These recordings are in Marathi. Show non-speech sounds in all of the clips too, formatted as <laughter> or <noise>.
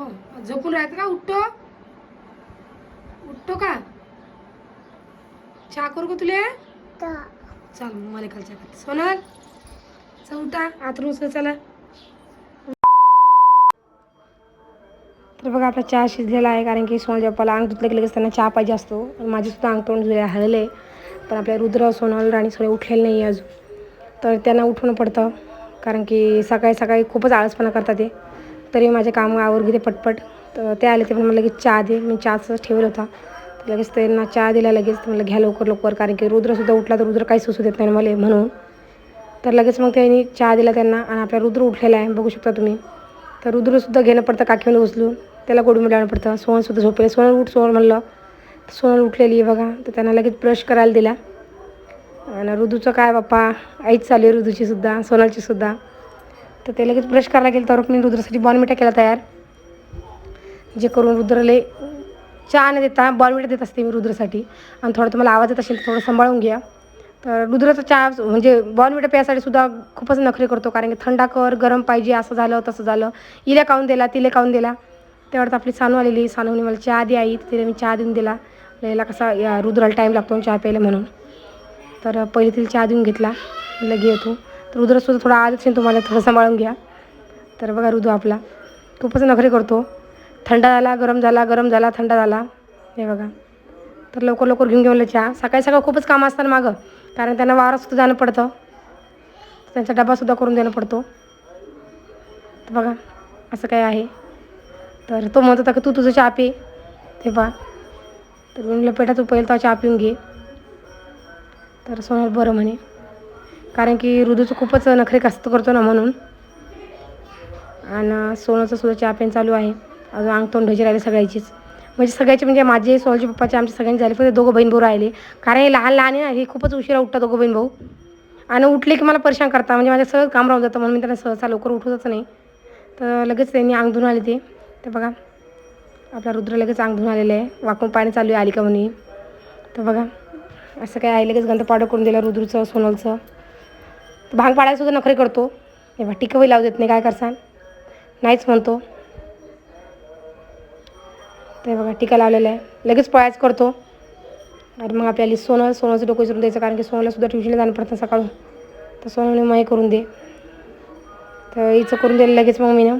हो. झोपून राहत का? उठतो. उठतो का? चहा करू का तुले? चल मला खाल चहा सोनल उठा. आतरून चला. तर बघा आपला चहा शिजलेला आहे कारण की सोनल जप्पाला अंग धुतलं की लगेच त्यांना चहा पाहिजे असतो. माझे सुद्धा अंग तोंड धुले हळले पण आपल्या रुद्र सोनल राणी सगळे उठलेले नाही आहे अजून. तर त्यांना उठवणं पडतं कारण की सकाळी सकाळी खूपच आळसपणा करतात ते. तरी माझे काम आवर घेते पटपट. तर ते आले ते पण मला लगेच चहा दे. मी चहाचं ठेवलं होता. लगेच त्यांना चहा दिला लगेच. मला घ्या लवकर लवकर. कारण की रुद्रसुद्धा उठला तर रुद्र काही सुचू देत नाही मला म्हणून. तर लगेच मग त्यांनी चहा दिला त्यांना आणि आपला रुद्र उठलेला आहे. बघू शकता तुम्ही. तर रुद्रसुद्धा घेणं पडतं काकीमध्ये उचलून. त्याला गोडी लावणं पडतं. सोनसुद्धा झोपले. सोनल उठ सोहन म्हणलं. तर सोनल उठलेली आहे बघा. तर त्यांना लगेच ब्रश करायला दिला. आणि रुदूचं काय बाप्पा? आईच चालू आहे रुदूचीसुद्धा सोनलचीसुद्धा तर ते लगेच ब्रश करायला गेलं तर मी रुद्रासाठी बॉर्नमिटा केला तयार. जे करून रुद्रले चहा न देता बॉर्नमिटा देत असते मी रुद्रसाठी. आणि थोडं तुम्हाला आवाज येत असेल तर थोडं सांभाळून घ्या. तर रुद्राचा चहा म्हणजे बॉर्नविटा प्यायसाठी सुद्धा खूपच नखरे करतो कारण की थंडा कर गरम पाहिजे असं झालं तसं झालं. इले काऊन दिला तिले काऊन दिला. तेवढ्यात आपली सानू आलेली सानूने मला चहा दे आई तिला मी चहा देऊन दिला. याला कसा या रुद्राला टाईम लागतो चहा प्यायला म्हणून. तर पहिले तिला चहा देऊन घेतला. लगे येतो तर रुद्रसुद्धा थोडा आज असेल तुम्हाला थोडं सांभाळून घ्या. तर बघा रुदू आपला. खूपच नखरे करतो. थंडा झाला गरम झाला गरम झाला थंडा झाला. हे बघा. तर लवकर लवकर घेऊन घेऊन चहा. सकाळी सकाळी खूपच काम असतात मागं कारण त्यांना वावरातसुद्धा जाणं पडतं. त्यांचा डबासुद्धा करून देणं पडतो. तर बघा असं काय आहे. तर तो म्हणत होता की तू तुझं चहा पे. ते पहा. तर मी म्हणलं पेटा तू पहिलं तो चहा पिऊन घे. तर सोनल बरं म्हणे. कारण की ऋदूचं खूपच नखरे कस्त करतो ना म्हणून. आणि सोनंचं सुद्धा चहा पेन चालू आहे. अजून अंग तोंड ढोजी राहिले सगळ्याचीच. म्हणजे सगळ्याचे म्हणजे माझे सोनलचे पप्पाचे आमचे सगळ्यांचे झाले फक्त दोघं बहीण भाऊ राहिले. कारण हे लहान लहान आहे ना हे खूपच उशिरा उठतात दोघं बहीण भाऊ आणि उठले की मला परेशान करता म्हणजे माझं सहज काम राहून जातं म्हणून मी त्यांना सहसा लवकर उठवतच नाही. तर लगेच त्यांनी अंग धुवून आले ते. तर बघा आपला रुद्र लगेच अंग धुवून आलेलं आहे. वाकून पाणी चालू आहे आली का म्हणे. तर बघा असं काय आहे लगेच गंध पावडर करून दिलं रुद्रचं सोनलचं. तर भांग पाडायलासुद्धा नखरे करतो. हे टिकवही लावू देत नाही काय करसान? नाहीच म्हणतो. ते बघा टिका लावलेला आहे. लगेच पळायच करतो. आणि मग आपल्याला सोनं सोनंचं डोकं विसरून द्यायचं कारण की सोनंलासुद्धा ट्युशनला जाणं पडतं सकाळून. तर सोनं मग हे करून दे. तर हिचं करून दिलं लगेच मग मी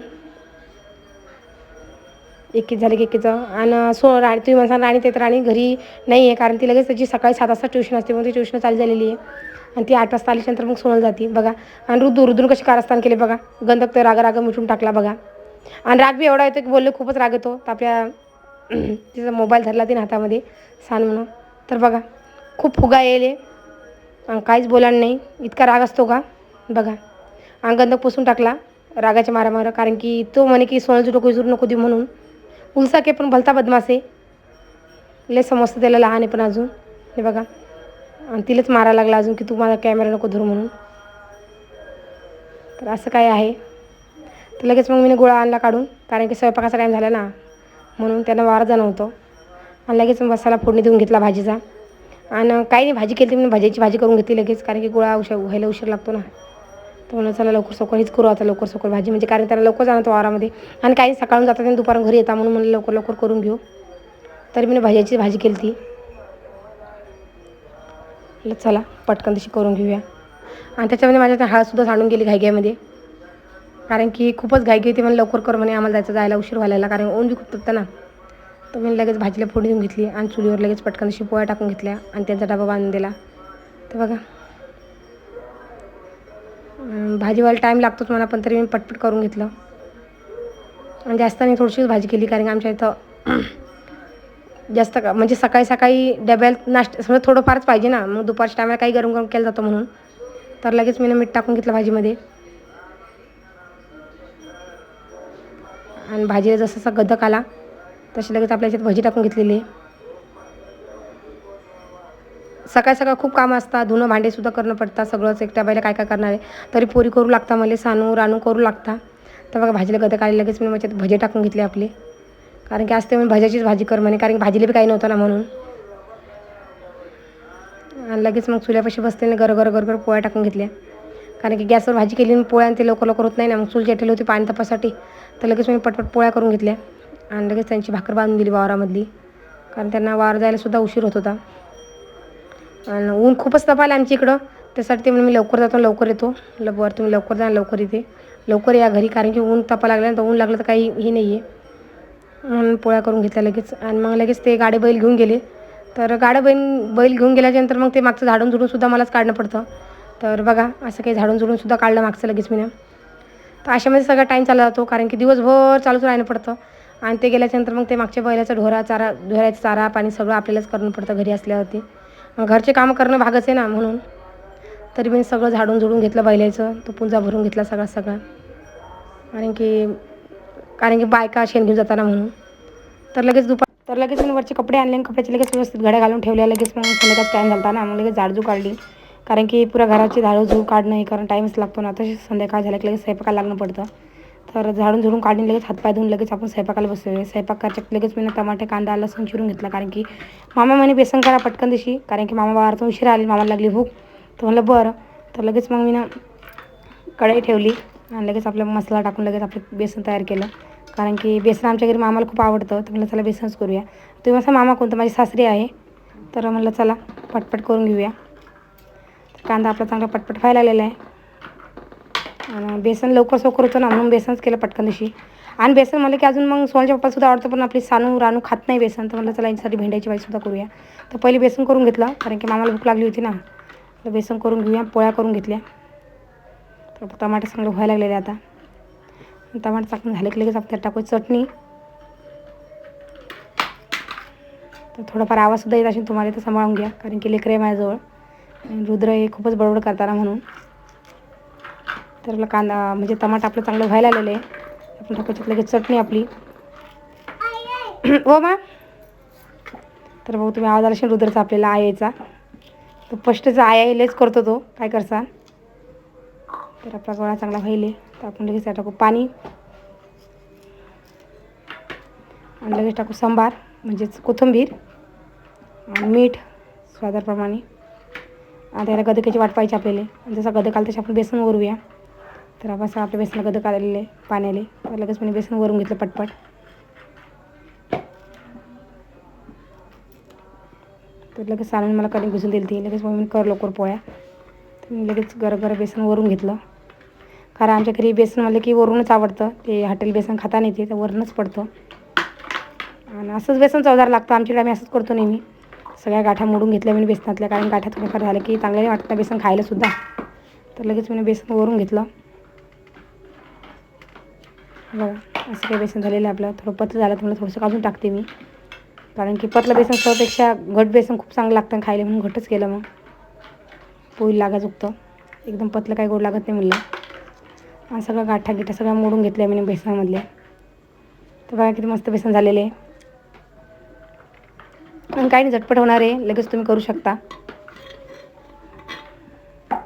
एक एकीच झाले की एकीचं आणि सो राणी तुम्ही म्हणता राणी ते तर राणी घरी नाही आहे कारण ती लगेच त्याची सकाळी सात वाजता ट्युशन असते मग ती ट्युशन चालू झालेली आहे. आणि ती आठ वाजता आल्याच्यानंतर मग सोनल जाते बघा. आणि रुद्र रुदून कसे कारस्थान केले बघा. गंधक तर रागा रागा मिटून टाकला बघा. आणि राग बी एवढा येतो की बोलले खूपच राग येतो. तर आपल्या <clears throat> तिचा मोबाईल धरला तिने हातामध्ये सान म्हणून. तर बघा खूप फुगा येईल आणि काहीच बोलायला नाही. इतका राग असतो का? बघा. आणि गंधक पुसून टाकला रागाच्या मारामारं कारण की तो म्हणे की सोनलचं डोकं विसरू नको देऊ म्हणून. उलसा के पण भलता बदमाश आहे. लय समजतं त्याला लहान आहे पण अजून. हे बघा. आणि तिलाच मारायला लागला अजून की तू माझा कॅमेरा नको धरू म्हणून. तर असं काय आहे. तर लगेच मग मी गोळा आणला काढून. कारण की स्वयंपाकाचा टाईम झाला ना. म्हणून त्यांना वारा जाणं होतं आणि लगेच मसाला फोडणी देऊन घेतला भाजीचा. आणि काही नाही भाजी केली मी भाजीची भाजी करून घेतली लगेच. कारण की गोळा उशा व्हायला उशीर लागतो ना. तर म्हणलं चला लवकर सवकर हीच करू आता लवकर सवकर भाजी. म्हणजे कारण त्याला लवकर जाणार तो वारामध्ये आणि काही सकाळून जातात आणि दुपारून घरी येतात म्हणून म्हणलं लवकर लवकर करून घेऊ. तरी मी भाज्याची भाजी केली ती चला पटकन तशी करून घेऊया. आणि त्याच्यामध्ये माझ्या हळदसुद्धा सांडून गेली घाईघाईमध्ये. कारण की खूपच घाई होती म्हणून लवकर कर म्हणे आम्हाला जायचं जायला उशीर व्हायला कारण ऊन बी खूप होतं ना. तर मी लगेच भाजीला फोडून घेऊन घेतली आणि चुलीवर लगेच पटकन तशी पोळ्या टाकून घेतल्या आणि त्यांचा डबा बांधून दिला. तर बघा भाजीवाला टाईम लागतोच मला पण तरी मी पटपट करून घेतलं. आणि जास्त मी थोडीशीच भाजी केली कारण की आमच्या इथं <clears throat> जास्त का म्हणजे सकाळी सकाळी डब्यात नाश्ता समजा थोडंफारच पाहिजे ना मग दुपारच्या टायमाला काही गरम गरम केलं जातं म्हणून. तर लगेच मी मीठ टाकून घेतलं भाजीमध्ये. आणि भाजीला जसं गदक आला तशी लगेच आपल्या याच्यात भजी टाकून घेतलेली. आहे सकाळ सकाळ खूप कामं असतात धुणं भांडेसुद्धा करणं पडतात सगळंच एकट्या बाईला काय काय करणार आहे? तरी पोरी करू लागता मला सानू रानू करू लागता. तर बघा भाजीला गदक आली लगेच मी म्हणजे भजे टाकून घेतले आपले. कारण की आज ते मी भाज्याचीच भाजी कर म्हणे कारण की भाजीला बी काही नव्हतं ना म्हणून. आणि लगेच मग चुल्यापाशी बसते गर गर गर गर पोळ्या टाकून घेतल्या. कारण की गॅसवर भाजी केली आणि पोळ्या आणि ते लवकर लवकर होत नाही ना मग चूल जेठेली होती पाणी तपासाठी. तर लगेच मी पटपट पोळ्या करून घेतल्या. आणि लगेच त्यांची भाकर बांधून दिली वावरामधली. कारण त्यांना वावर जायला सुद्धा उशीर होत होता. आणि ऊन खूपच तपायला आमच्या इकडं. त्यासाठी ते मी लवकर जातो लवकर येतो. लवकर तुम्ही लवकर जा लवकर येते लवकर या घरी कारण की ऊन तपा लागलं तर ऊन लागलं तर काही हे नाही आहे म्हणून पोळ्या करून घेतल्या लगेच. आणि मग लगेच ते गाडे बैल घेऊन गेले. तर गाडं बैल बैल घेऊन गेल्याच्यानंतर मग ते मागचं झाडून झुडून सुद्धा मलाच काढणं पडतं. तर बघा असं काही झाडून झुडून सुद्धा काढलं मागचं लगेच मी तर अशामध्ये सगळा टाईम चालला जातो कारण की दिवसभर चालूच राहणं पडतं. आणि ते गेल्याच्यानंतर मग ते मागच्या बैलाचा ढोरा चारा ढोऱ्याचा चारा पाणी सगळं आपल्यालाच करणं पडतं घरी असल्यावरती. घरचे कामं करणं भागच आहे ना म्हणून. तरी मी सगळं झाडून झुडून घेतलं बैलाचं तो पुंजा भरून घेतला सगळा सगळा. कारण की कारण की बायका शेण घेऊन जाताना म्हणून. तर लगेच दुपार तर लगेच मी वरचे कपडे आणले आणि कपड्याचे लगेच व्यवस्थित घड्या घालून ठेवल्या. लगेच मग संध्याकाळ टाईम झाला ना मग लगेच झाडझू काढली. कारण की पुऱ्या घराची झाडझू काढणं हे कारण टाईमच लागतो ना तसेच संध्याकाळ झाल्या की लगेच स्वयंपाकाला लागणं पडतं. तर झाडून झुडून काढून लगेच हातपाय धुवून लगेच आपण स्वयंपाकाला बसलो स्वयंपाकाच्या लगेच मी टमाटे कांदा लसूण चिरून घेतला. कारण की मामा म्हणे बेसन करा पटकन दिशी. कारण की मामा बाहेरतून उशिरा आली मामाला लागली भूक. तर म्हणलं बरं. तर लगेच मग मी ना कढई ठेवली आणि लगेच आपला मसाला टाकून लगेच आपलं बेसन तयार केलं. कारण की बेसन आमच्या घरी मामाला खूप आवडतं. तर म्हणलं चला बेसनच करूया. तुम्ही असा मामा कोणतं? माझी सासरी आहे. तर म्हणलं चला पटपट करून घेऊया. तर कांदा आपला चांगला पटपट व्हायला लागलेला आहे. आणि बेसन लवकर सोकर होतं ना म्हणून बेसनच केलं पटकन दिवशी आणि बेसन म्हणलं की अजून मग सोनच्या पप्पासुद्धा आवडतं पण आपली सानू रानू खात नाही बेसन तर म्हणलं चला यांच्यासाठी भेंड्याची भाजीसुद्धा करूया. तर पहिले बेसन करून घेतलं कारण की मामाला भूक लागली होती ना. तर बेसन करून घेऊया पोळ्या करून घेतल्या. तर टमाटे चांगले व्हायला लागलेले आता. टमाटे चाकून झाले की लगेच आपण त्यात टाकू चटणी. तर थोडाफार आवाजसुद्धा येत असेल तुम्हाला तर सांभाळून घ्या कारण की लेकरं आहे माझ्याजवळ. रुद्र हे खूपच बडबड करताना म्हणून. तर आपला कांदा म्हणजे टमाटा आपलं चांगलं व्हायला आलेलं आहे. आपण टाकायची लगेच चटणी आपली. हो मा. तर भाऊ तुम्ही आवाज आला असेल रुद्रचा आपल्याला आयचा तो फस्टचा आय आयलेच करतो तो. काय करसा? तर आपला गोळा चांगला व्हायले. तर आपण लगेच त्यात टाकू पाणी. आणि लगेच टाकू सांबार म्हणजेच कोथिंबीर आणि मीठ स्वादाप्रमाणे. आणि त्याला गदकाची वाट पाहिजे आपल्याला. जसा गदक आला तसे आपण बेसन ओरूया तर आपण असं आपल्या बेसनला गदक आलेले पाण्याले. तर लगेच पण बेसन वरून घेतलं पटपट. तर लगेच सारण मला कधी घुसून दिली ती लगेच मग मी कर लवकर पोळ्या. तर मी लगेच गर गर बेसन वरून घेतलं. कारण आमच्या घरी बेसन म्हणलं की वरूनच आवडतं. ते हॉटेल बेसन खाता नाही ते तर वरूनच पडतं. आणि असंच बेसन चवदार लागतं आमच्याकडे आम्ही असंच करतो नेहमी. सगळ्या गाठा मोडून घेतल्या मी बेसनातल्या. कारण गाठ्या थोडंफार झालं की चांगलं नाही वाटतं बेसन खायला सुद्धा. तर लगेच मी बेसन वरून घेतलं. बघा असं काही बेसन झालेलं आहे आपलं. थोडं पतलं झालं तुम्हाला थोडंसं काढून टाकते मी. कारण की पतलं बेसन सर्वपेक्षा घट बेसन खूप चांगलं लागतं खायला म्हणून घटच केलं मग. पोळी लागा चुकतं एकदम पतलं काही गोड लागत नाही म्हणलं. आणि सगळं गाठा गिठा सगळं मोडून घेतलं आहे मी बेसनामधल्या तर बघा किती मस्त बेसन झालेले. आहे काही नाही झटपट होणार आहे. लगेच तुम्ही करू शकता.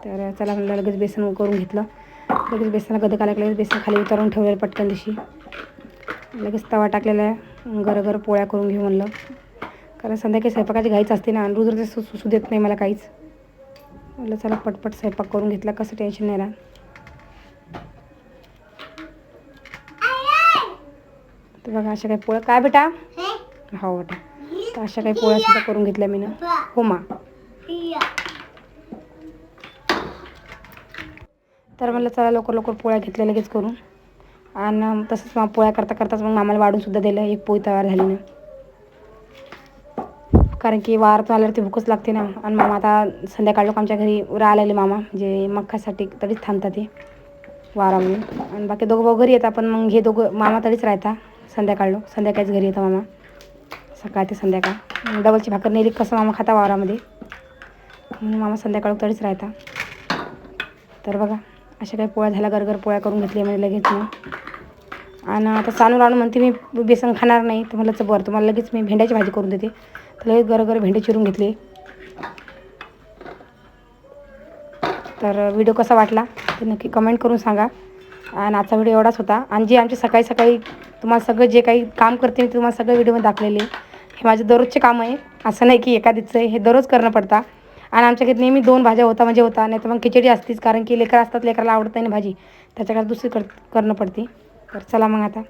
तर चला म्हणलं लगेच बेसन करून घेतलं. लगेच बेसनाला गदक आला की लगेच बेसन खाली उतरवून ठेवलेलं पटकन दिवशी लगेच तवा टाकलेला आहे गरं गरं पोळ्या करून घेऊ म्हणलं. कारण संध्याकाळी स्वयंपाकाची घाईच असते ना आणि रोज सु सुसू देत नाही मला काहीच. म्हणलं चला पटपट स्वयंपाक करून घेतला कसं टेन्शन नाही तर बघा अशा काही पोळ्या काय बेटा? हो? बेटा. तर अशा काही पोळ्या सुद्धा करून घेतल्या मी ना. हो मा. तर म्हणलं चला लवकर लवकर पोळ्या घेतल्या लगेच करून आणि तसंच मग पोळ्या करता करताच मग मामाला वाढून सुद्धा दिलं एक पोळी तयार झाली ना कारण की वार आल्यावर ती भूकच लागते ना. आणि मामा आता संध्याकाळ लोक आमच्या घरी राहिलेले मामा म्हणजे मक्कासाठी तरीच थांबतात ते वारामध्ये. आणि बाकी दोघं भाऊ घरी येतात पण मग हे दोघं मामा तरीच राहता संध्याकाळ लोक. संध्याकाळीच घरी येतं मामा. सकाळ ते संध्याकाळ. डबलची भाकर नेली कसं मामा खाता वारामध्ये. मामा संध्याकाळ तरीच राहता. तर बघा. अशा काही पोळ्या झाल्या गरगर पोळ्या करून घेतल्या म्हणजे लगेच मी. आणि आता सानू राहून म्हणते मी बेसन खाणार नाही. तर म्हणलं बरं तुम्हाला लगेच मी भेंड्याची भाजी करून देते. तर लगेच गरगर भेंडे चिरून घेतले. तर व्हिडिओ कसा वाटला ते नक्की कमेंट करून सांगा. आणि आजचा व्हिडिओ एवढाच होता. आणि जे आमचे सकाळी सकाळी तुम्हाला सगळं जे काही काम करते मी तुम्हाला सगळं व्हिडिओमध्ये दाखवलेले हे माझे दररोजचे काम आहे. असं नाही की एखादीचं आहे. हे दररोज करणं पडतं. आणि आमच्याकडे नेहमी दोन भाज्या होता म्हणजे होता. नाही तर मग खिचडी असतीच कारण की लेकरं असतात लेकराला आवडत नाही भाजी. त्याच्याकडे दुसरी कर करणं पडते. तर चला मग आता.